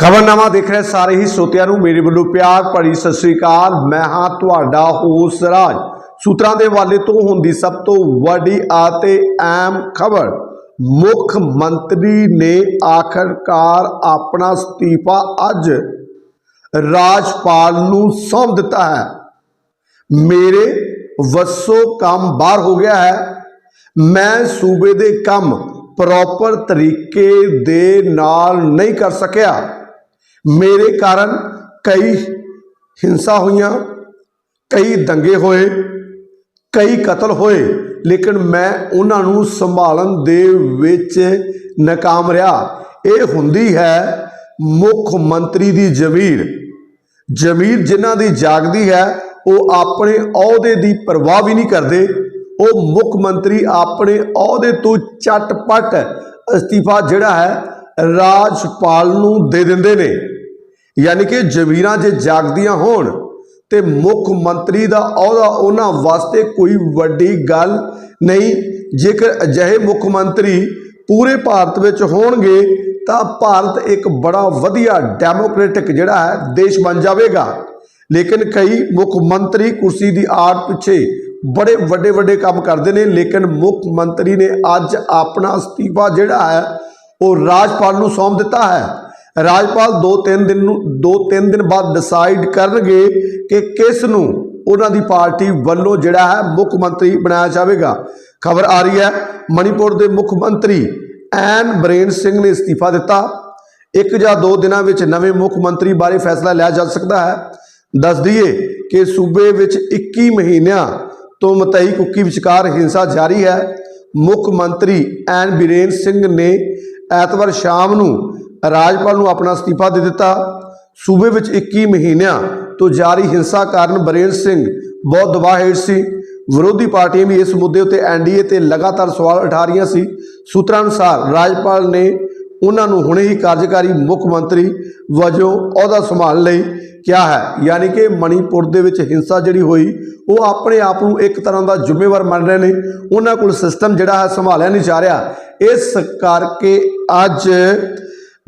ਖਬਰਨਾਮਾ ਦੇਖ ਰਹੇ ਸਾਰੇ ਹੀ ਸੋਤਿਆਂ ਨੂੰ ਮੇਰੇ ਵੱਲੋਂ ਪਿਆਰ ਭਰੀ ਸਤਿ ਸ੍ਰੀ ਅਕਾਲ। ਮੈਂ ਹਾਂ ਤੁਹਾਡਾ ਹੋਸ ਰਾਜ। ਸੂਤਰਾਂ ਦੇ ਹਵਾਲੇ ਤੋਂ ਹੁੰਦੀ ਸਭ ਤੋਂ ਵੱਡੀ ਅਤੇ ਅਹਿਮ ਖਬਰ, ਮੁੱਖ ਮੰਤਰੀ ਨੇ ਆਖਰਕਾਰ ਆਪਣਾ ਅਸਤੀਫਾ ਅੱਜ ਰਾਜਪਾਲ ਨੂੰ ਸੌਂਪ ਦਿੱਤਾ ਹੈ। ਮੇਰੇ ਵੱਸੋਂ ਕੰਮ ਬਾਹਰ ਹੋ ਗਿਆ ਹੈ। ਮੈਂ ਸੂਬੇ ਦੇ ਕੰਮ ਪ੍ਰੋਪਰ ਤਰੀਕੇ ਦੇ ਨਾਲ ਨਹੀਂ ਕਰ ਸਕਿਆ। ਮੇਰੇ ਕਾਰਨ ਕਈ ਹਿੰਸਾ ਹੋਈਆਂ, ਕਈ ਦੰਗੇ ਹੋਏ, ਕਈ ਕਤਲ ਹੋਏ, ਲੇਕਿਨ ਮੈਂ ਉਹਨਾਂ ਨੂੰ ਸੰਭਾਲਣ ਦੇ ਵਿੱਚ ਨਾਕਾਮ ਰਿਹਾ। ਇਹ ਹੁੰਦੀ ਹੈ ਮੁੱਖ ਮੰਤਰੀ ਦੀ ਜ਼ਮੀਰ। ਜ਼ਮੀਰ ਜਿਨ੍ਹਾਂ ਦੀ ਜਾਗਦੀ ਹੈ, ਉਹ ਆਪਣੇ ਅਹੁਦੇ ਦੀ ਪਰਵਾਹ ਵੀ ਨਹੀਂ ਕਰਦੇ। ਉਹ ਮੁੱਖ ਮੰਤਰੀ ਆਪਣੇ ਅਹੁਦੇ ਤੋਂ ਚਟਪਟ ਅਸਤੀਫਾ ਜਿਹੜਾ ਹੈ ਰਾਜਪਾਲ ਨੂੰ ਦੇ ਦਿੰਦੇ ਨੇ। ਯਾਨੀ ਕਿ ਜ਼ਮੀਰਾਂ ਜੇ ਜਾਗਦੀਆਂ ਹੋਣ ਤੇ ਮੁੱਖ ਮੰਤਰੀ ਦਾ ਅਹੁਦਾ ਉਹਨਾਂ ਵਾਸਤੇ ਕੋਈ ਵੱਡੀ ਗੱਲ ਨਹੀਂ। ਜੇਕਰ ਅਜਿਹੇ ਮੁੱਖ ਮੰਤਰੀ ਪੂਰੇ ਭਾਰਤ ਵਿੱਚ ਹੋਣਗੇ, ਤਾਂ ਭਾਰਤ ਇੱਕ ਬੜਾ ਵਧੀਆ ਡੈਮੋਕ੍ਰੈਟਿਕ ਜਿਹੜਾ ਹੈ ਦੇਸ਼ ਬਣ ਜਾਵੇਗਾ। ਲੇਕਿਨ ਕਈ ਮੁੱਖ ਮੰਤਰੀ ਕੁਰਸੀ ਦੀ ਆੜ ਪਿੱਛੇ ਬੜੇ ਵੱਡੇ ਵੱਡੇ ਕੰਮ ਕਰਦੇ ਨੇ, ਲੇਕਿਨ ਮੁੱਖ ਮੰਤਰੀ ਨੇ ਅੱਜ ਆਪਣਾ ਅਸਤੀਫਾ ਜਿਹੜਾ ਹੈ, ਉਹ ਰਾਜਪਾਲ ਨੂੰ ਸੌਂਪ ਦਿੱਤਾ ਹੈ। ਰਾਜਪਾਲ 2-3 ਦਿਨ ਨੂੰ 2-3 ਦਿਨ ਬਾਅਦ ਡਿਸਾਈਡ ਕਰਨਗੇ ਕਿ ਕਿਸ ਨੂੰ ਉਹਨਾਂ ਦੀ ਪਾਰਟੀ ਵੱਲੋਂ ਜਿਹੜਾ ਹੈ ਮੁੱਖ ਮੰਤਰੀ ਬਣਾਇਆ ਜਾਵੇਗਾ। ਖਬਰ ਆ ਰਹੀ ਹੈ, ਮਣੀਪੁਰ ਦੇ ਮੁੱਖ ਮੰਤਰੀ ਐਨ ਬਰੇਨ ਸਿੰਘ ਨੇ ਅਸਤੀਫਾ ਦਿੱਤਾ। ਇੱਕ ਜਾਂ ਦੋ ਦਿਨਾਂ ਵਿੱਚ ਨਵੇਂ ਮੁੱਖ ਮੰਤਰੀ ਬਾਰੇ ਫੈਸਲਾ ਲਿਆ ਜਾ ਸਕਦਾ ਹੈ। ਦੱਸ ਦਈਏ ਕਿ ਸੂਬੇ ਵਿੱਚ 21 ਮਹੀਨਿਆਂ ਤੋਂ ਮਤਈ ਕੁੱਕੀ ਵਿਚਕਾਰ ਹਿੰਸਾ ਜਾਰੀ ਹੈ। ਮੁੱਖ ਮੰਤਰੀ ਐਨ ਬੀਰੇਨ ਸਿੰਘ ਨੇ ਐਤਵਾਰ ਸ਼ਾਮ ਨੂੰ ਰਾਜਪਾਲ ਨੂੰ ਆਪਣਾ ਅਸਤੀਫਾ ਦੇ ਦਿੱਤਾ। ਸੂਬੇ ਵਿੱਚ 21 ਮਹੀਨਿਆਂ ਤੋਂ ਜਾਰੀ ਹਿੰਸਾ ਕਾਰਨ ਬਰੇਨ ਸਿੰਘ ਬਹੁਤ ਦਬਾਅ ਹੇਠ ਸੀ। ਵਿਰੋਧੀ ਪਾਰਟੀਆਂ ਵੀ ਇਸ ਮੁੱਦੇ ਉੱਤੇ ਐਨਡੀਏ ਤੇ ਲਗਾਤਾਰ ਸਵਾਲ ਉਠਾ ਰਹੀਆਂ ਸੀ। ਸੂਤਰਾਂ ਅਨੁਸਾਰ ਰਾਜਪਾਲ ਨੇ ਉਹਨਾਂ ਨੂੰ ਹੁਣੇ ਹੀ ਕਾਰਜਕਾਰੀ ਮੁੱਖ ਮੰਤਰੀ ਵਜੋਂ ਅਹੁਦਾ ਸੰਭਾਲਣ ਲਈ ਕਿਹਾ ਹੈ। ਯਾਨੀ ਕਿ ਮਣੀਪੁਰ ਦੇ ਵਿੱਚ ਹਿੰਸਾ ਜਿਹੜੀ ਹੋਈ, ਉਹ ਆਪਣੇ ਆਪ ਨੂੰ ਇੱਕ ਤਰ੍ਹਾਂ ਦਾ ਜ਼ਿੰਮੇਵਾਰ ਮੰਨ ਰਹੇ ਨੇ। ਉਹਨਾਂ ਕੋਲ ਸਿਸਟਮ ਜਿਹੜਾ ਹੈ ਸੰਭਾਲਿਆ ਨਹੀਂ ਜਾ ਰਿਹਾ। ਇਸ ਕਰਕੇ ਅੱਜ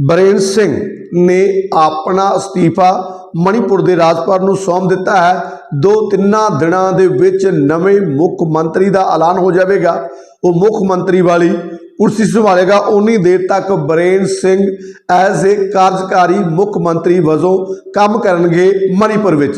ਬਰੇਨ ਸਿੰਘ ਨੇ ਆਪਣਾ ਅਸਤੀਫਾ ਮਣੀਪੁਰ ਦੇ ਰਾਜਪਾਲ ਨੂੰ ਸੌਂਪ ਦਿੱਤਾ ਹੈ। ਦੋ ਤਿੰਨਾਂ ਦਿਨਾਂ ਦੇ ਵਿੱਚ ਨਵੇਂ ਮੁੱਖ ਮੰਤਰੀ ਦਾ ਐਲਾਨ ਹੋ ਜਾਵੇਗਾ। ਉਹ ਮੁੱਖ ਮੰਤਰੀ ਵਾਲੀ ਕੁਰਸੀ ਸੰਭਾਲੇਗਾ। ਉਨੀ ਦੇਰ ਤੱਕ ਬਰੇਨ ਸਿੰਘ ਐਜ਼ ਏ ਕਾਰਜਕਾਰੀ ਮੁੱਖ ਮੰਤਰੀ ਵਜੋਂ ਕੰਮ ਕਰਨਗੇ ਮਣੀਪੁਰ ਵਿੱਚ।